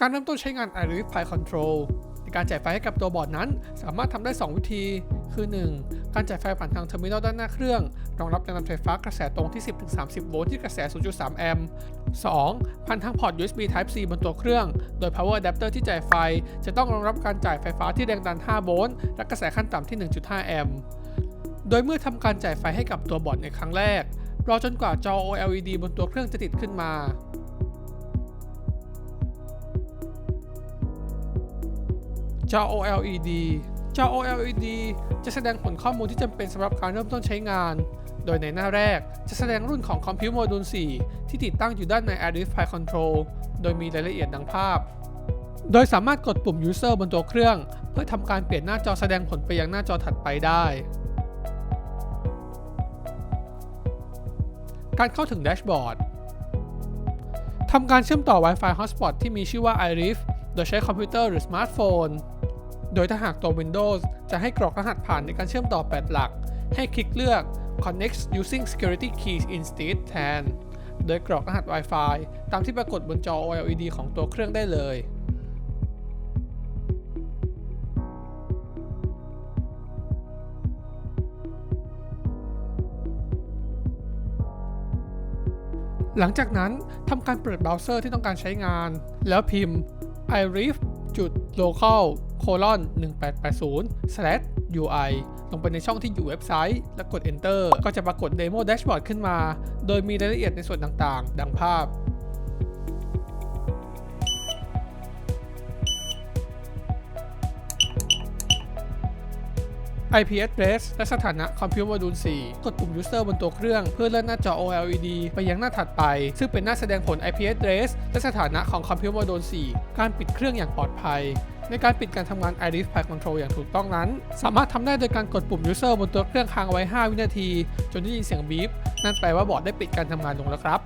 การเริ่มต้นใช้งาน iRif Pi Control ในการจ่ายไฟให้กับตัวบอร์ดนั้น สามารถทำได้ 2 วิธี คือ 1. การจ่ายไฟผ่านทางเทอร์มินอลด้านหน้าเครื่อง รองรับแรงดันไฟฟ้ากระแสตรงที่ 10-30 โวลต์ที่กระแส 0.3 แอมป์ 2. ผ่านทางพอร์ต USB Type C บนตัวเครื่อง โดย Power Adapter ที่จ่ายไฟ จะต้องรองรับการจ่ายไฟฟ้าที่แรงดัน 5 โวลต์และกระแสขั้นต่ำที่ 1.5 แอมป์ โดยเมื่อทำการจ่ายไฟให้กับตัวบอร์ดในครั้งแรก รอจนกว่าจอ OLED บนตัวเครื่องจะติดขึ้นมา จอ OLED จอ OLED จะแสดงผลข้อมูลที่จำเป็นสำหรับการเริ่มต้นใช้งาน โดยในหน้าแรกจะแสดงรุ่นของคอมพิวต์โมดูล 4 ที่ติดตั้งอยู่ด้านใน Arif Pi Control โดยมีรายละเอียดดังภาพ โดยสามารถกดปุ่ม User บนตัวเครื่อง เพื่อทำการเปลี่ยนหน้าจอแสดงผลไปยังหน้าจอถัดไปได้ การเข้าถึงแดชบอร์ดทำการเชื่อมต่อ Wi-Fi Hotspot ที่มีชื่อว่า iRif โดยใช้คอมพิวเตอร์หรือสมาร์ทโฟน โดยถ้าหากตัว Windows จะให้กรอกรหัสผ่านในการเชื่อมต่อ 8 หลัก ให้คลิกเลือก Connect using security keys instead แทน โดยกรอกรหัส Wi-Fi ตามที่ปรากฏบนจอ OLED ของตัวเครื่องได้เลยหลังจากนั้นทำการเปิดเบราว์เซอร์ที่ต้องการใช้งาน แล้วพิมพ์ irif จุด local colon 1880 slash ui ลงไปในช่องที่อยู่เว็บไซต์ แล้วกด enter ก็จะปรากฏ demo dashboard ขึ้นมา โดยมีรายละเอียดในส่วนต่างๆ ดังภาพ IP address และสถานะ Compute Module 4 กดปุ่ม User บนตัวเครื่องเพื่อเลื่อนหน้าจอ OLED ไปยังหน้าถัดไป ซึ่งเป็นหน้าแสดงผล IP address และสถานะของ Compute Module 4 การปิดเครื่องอย่างปลอดภัยในการปิดการทำงาน iRif Pi Control อย่างถูกต้องนั้น สามารถทำได้โดยการกดปุ่ม User บนตัวเครื่องค้างไว้ 5 วินาที จนได้ยินเสียงบีบ นั่นแปลว่าบอร์ดได้ปิดการทำงานลงแล้วครับ